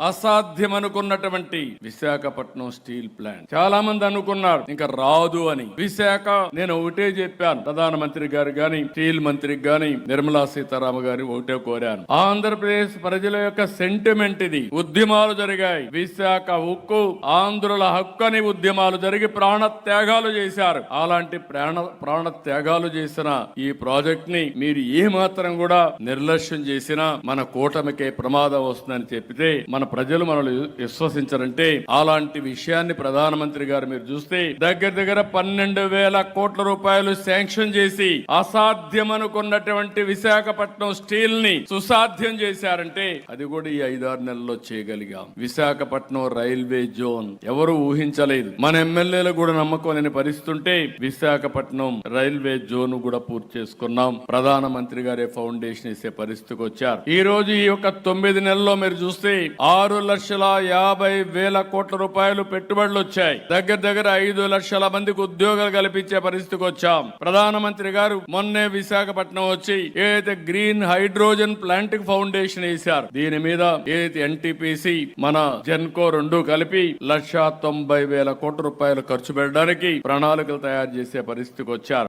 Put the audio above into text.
అసాధ్యమనుకున్నటువంటి Visakhapatnam steel plant. చాలా మంది అనుకున్నారు ఇంకా రాదు అని. విశాఖ నేను ఒకటే చెప్పాను ప్రధానమంత్రి గారు గాని స్టీల్ మంత్రి గాని నిర్మలా సీతారామ గారి ఒకటే కోరాను. ఆంధ్రప్రదేశ్ ప్రజల యొక్క సెంటిమెంట్ ఇది. ఉద్యమాలు జరిగాయి. విశాఖ ఉక్కు ఆంధ్రుల హక్కు అని ఉద్యమాలు జరిగి ప్రాణ త్యాగాలు చేశారు. అలాంటి ప్రాణ ప్రాణ త్యాగాలు చేసిన ఈ ప్రాజెక్ట్ని మీరు ఏ మాత్రం కూడా నిర్లక్ష్యం చేసినా మన కూటమికే ప్రమాదం వస్తుందని చెప్పితే మన ప్రజలు మనల్ని విశ్వసించారంటే అలాంటి విషయాన్ని ప్రధానమంత్రి గారు మీరు చూస్తే దగ్గర దగ్గర పన్నెండు వేల కోట్ల రూపాయలు శాంక్షన్ చేసి అసాధ్యం అనుకున్నటువంటి విశాఖపట్నం స్టీల్ని సుసాధ్యం చేశారంటే అది కూడా ఈ ఐదారు నెలల్లో చేయగలిగాం. విశాఖపట్నం రైల్వే జోన్ ఎవరు ఊహించలేదు. మన ఎమ్మెల్యేలు కూడా నమ్మకం లేని విశాఖపట్నం రైల్వే జోన్ కూడా పూర్తి చేసుకున్నాం. ప్రధానమంత్రి గారే ఫౌండేషన్ ఇచ్చే పరిస్థితికి వచ్చారు. ఈ రోజు ఈ యొక్క తొమ్మిది నెలల్లో మీరు చూస్తే ఆరు లక్షల యాభై వేల కోట్ల రూపాయలు పెట్టుబడులు వచ్చాయి. దగ్గర దగ్గర ఐదు లక్షల మందికి ఉద్యోగాలు కల్పించే పరిస్థితికి వచ్చాం. ప్రధానమంత్రి గారు మొన్నే విశాఖపట్నం వచ్చి ఏదైతే గ్రీన్ హైడ్రోజన్ ప్లాంట్కి ఫౌండేషన్ వేశారు దీని మీద ఏదైతే ఎన్టీపీసీ మన జెన్కో రెండు కలిపి లక్ష తొంభై వేల కోట్ల రూపాయలు ఖర్చు పెట్టడానికి ప్రణాళికలు తయారు చేసే పరిస్థితికి వచ్చారు.